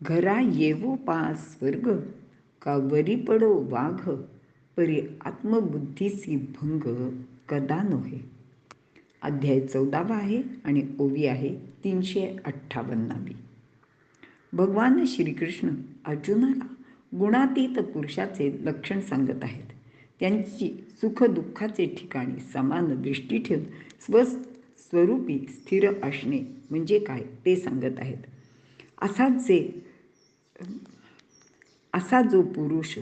घरा येवो पा स्वर्ग कावरी पडो वाघ परी आत्मबुद्धीसी भंग कदा नव्हे अध्याय चौदावा आहे आणि ओवी आहे तीनशे अठ्ठावन्नावी. भगवान श्रीकृष्ण अर्जुनाला गुणातीत पुरुषाचे लक्षण सांगत आहेत. त्यांची सुखदुःखाचे ठिकाणी समान दृष्टी ठेवून स्व स्वरूपी स्थिर असणे म्हणजे काय ते सांगत आहेत. असा जे असा जो पुरुष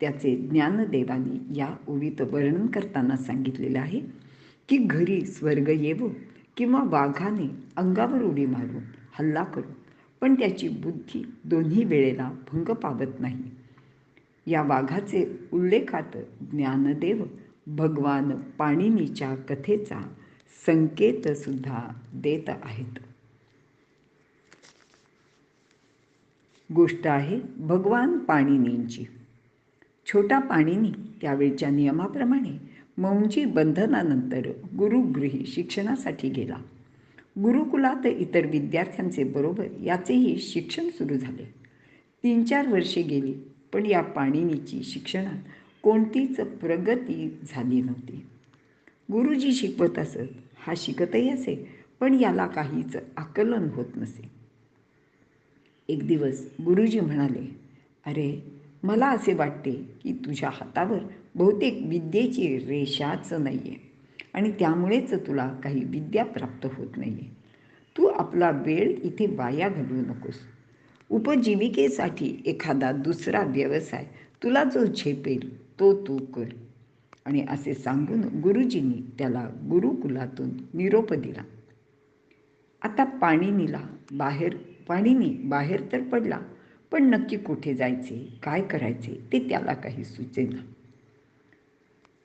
त्याचे ज्ञानदेवाने या ओळीत वर्णन करताना सांगितलेलं आहे की घरी स्वर्ग येवो किंवा वाघाने अंगावर उडी मारून हल्ला करू पण त्याची बुद्धी दोन्ही वेळेला भंग पावत नाही. या वाघाचे उल्लेखात ज्ञानदेव भगवान पाणिनीच्या कथेचा संकेतसुद्धा देत आहेत. गोष्ट आहे भगवान पाणिनींची. छोटा पाणिनी त्यावेळच्या नियमाप्रमाणे मौंजी बंधनानंतर गुरुगृही शिक्षणासाठी गेला. गुरुकुलात इतर विद्यार्थ्यांचे बरोबर याचेही शिक्षण सुरू झाले. तीन चार वर्षे गेली पण या पाणिनीची शिक्षणात कोणतीच प्रगती झाली नव्हती. गुरुजी शिकवत असत हा शिकतही असे पण याला काहीच आकलन होत नसे. एक दिवस गुरुजी म्हणाले अरे मला असे वाटते की तुझ्या हातावर बहुतेक विद्येची रेषाच नाही आहे आणि त्यामुळेच तुला काही विद्या प्राप्त होत नाही आहे तू आपला वेळ इथे वाया घालवू नकोस. उपजीविकेसाठी एखादा दुसरा व्यवसाय तुला जो झेपेल तो तू कर. आणि असे सांगून गुरुजींनी त्याला गुरुकुलातून निरोप दिला. आता पाणिनीला बाहेर पाणीनी बाहेर तर पडला पण नक्की कुठे जायचे काय करायचे ते त्याला काही सुचेना.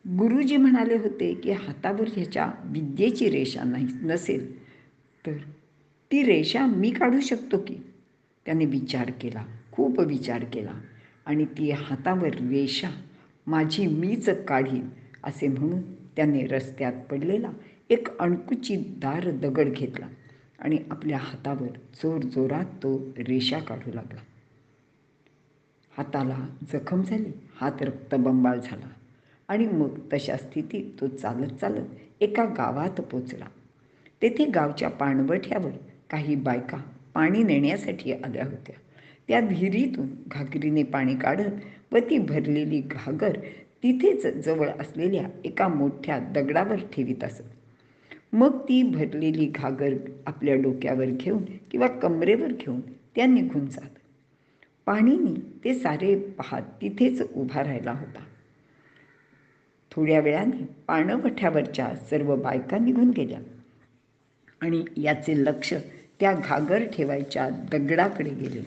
गुरुजी म्हणाले होते की हातावर ह्याच्या विद्येची रेषा नाही नसेल तर ती रेषा मी काढू शकतो की? त्याने विचार केला खूप विचार केला आणि ती हातावर रेषा माझी मीच काढीन असे म्हणून त्याने रस्त्यात पडलेला एक दार दगड घेतला. आणि आपल्या हातावर जोर जोरात तो रेषा काढू लागला. हाताला जखम झाली हात रक्तबंबाळ झाला आणि मग तशा स्थितीत तो चालत चालत एका गावात पोचला. तेथे गावच्या पाणवठ्यावर काही बायका पाणी नेण्यासाठी आल्या होत्या. त्या विहिरीतून घागरीने पाणी काढत व ती भरलेली घागर तिथेच जवळ असलेल्या एका मोठ्या दगडावर ठेवीत असत. मग ती भरलेली घागर आपल्या डोक्यावर घेऊन किंवा कमरेवर घेऊन त्या निघून जात. पाणीनी ते सारे पाहत तिथेच उभा राहिला होता. थोड्या वेळाने पाणवठ्यावरच्या सर्व बायका निघून गेल्या आणि याचे लक्ष त्या घागर ठेवायच्या दगडाकडे गेले.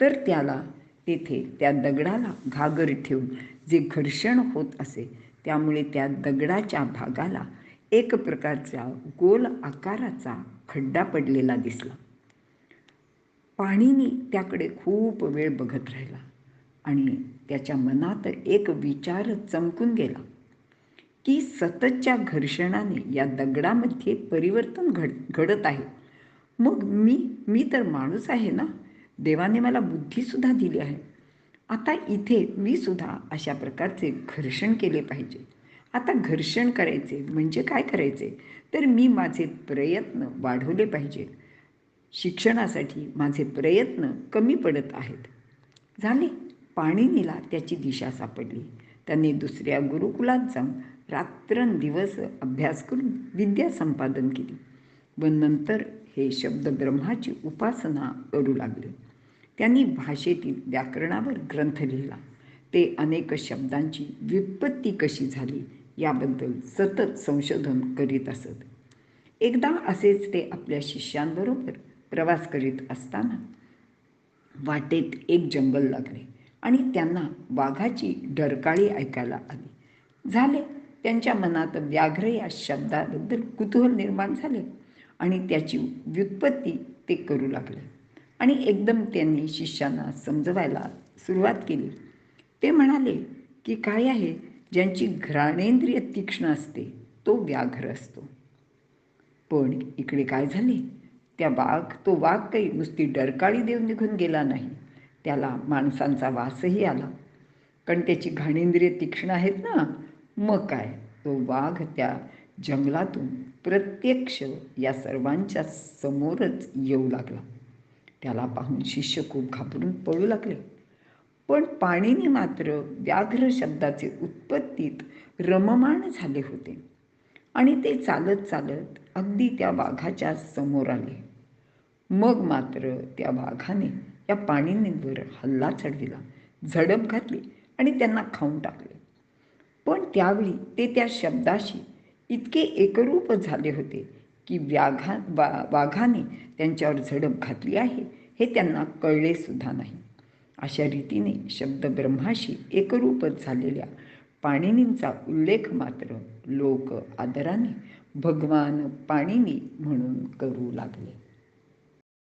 तर त्याला तेथे त्या दगडाला घागर ठेवून जे घर्षण होत असे त्यामुळे त्या दगडाच्या भागाला एक प्रकारचा गोल आकाराचा खड्डा पडलेला दिसला. पाणीनी त्याकडे खूप वेळ बघत राहिला आणि त्याच्या मनात एक विचार चमकून गेला की सततच्या घर्षणाने या दगडामध्ये परिवर्तन घड घडत आहे. मग मी मी तर माणूस आहे ना? देवाने मला बुद्धीसुद्धा दिली आहे. आता इथे मी सुद्धा अशा प्रकारचे घर्षण केले पाहिजे. आता घर्षण करायचे म्हणजे काय करायचे? तर मी माझे प्रयत्न वाढवले पाहिजेत. शिक्षणासाठी माझे प्रयत्न कमी पडत आहेत. झाले. पाणीनीला त्याची दिशा सापडली. त्यांनी दुसऱ्या गुरुकुलात जाऊन रात्रंदिवस अभ्यास करून विद्या संपादन केली. व नंतर हे शब्द ब्रह्माची उपासना करू लागले. त्यांनी भाषेतील व्याकरणावर ग्रंथ लिहिला. ते अनेक शब्दांची व्युत्पत्ती कशी झाली? याबद्दल सतत संशोधन करीत असत. एकदा असेच ते आपल्या शिष्यांबरोबर प्रवास करीत असताना वाटेत एक जंगल लागले आणि त्यांना वाघाची डरकाळी ऐकायला आली. झाले त्यांच्या मनात व्याघ्र या शब्दाबद्दल कुतूहल निर्माण झाले आणि त्याची व्युत्पत्ती ते करू लागले आणि एकदम त्यांनी शिष्यांना समजवायला सुरुवात केली. ते म्हणाले की काय आहे? ज्यांची घ्राणेंद्रिय तीक्ष्ण असते तो व्याघ्र असतो. पण इकडे काय झाले? त्या वाघ तो वाघ काही नुसती डरकाळी देऊन निघून गेला नाही. त्याला माणसांचा वासही आला. कारण त्याची घाणेंद्रिय तीक्ष्ण आहेत ना मग काय? तो वाघ त्या जंगलातून प्रत्यक्ष या सर्वांच्या समोरच येऊ लागला. त्याला पाहून शिष्य खूप घाबरून पळू लागले. पण पाणीने मात्र व्याघ्र शब्दाचे उत्पत्तीत रममाण झाले होते. आणि ते चालत चालत अगदी त्या वाघाच्या समोर आले. मग मात्र त्या वाघाने या पाणीनींवर हल्ला चढविला झडप घातली आणि त्यांना खाऊन टाकले. पण त्यावेळी ते त्या शब्दाशी इतके एकरूप झाले होते की व्याघा वा वाघाने त्यांच्यावर झडप घातली आहे हे त्यांना कळले सुद्धा नाही. अशा रीतीने शब्द ब्रह्माशी एकरूपच झालेल्या पाणिनींचा उल्लेख मात्र लोक आदराने भगवान पाणिनी म्हणून करू लागले.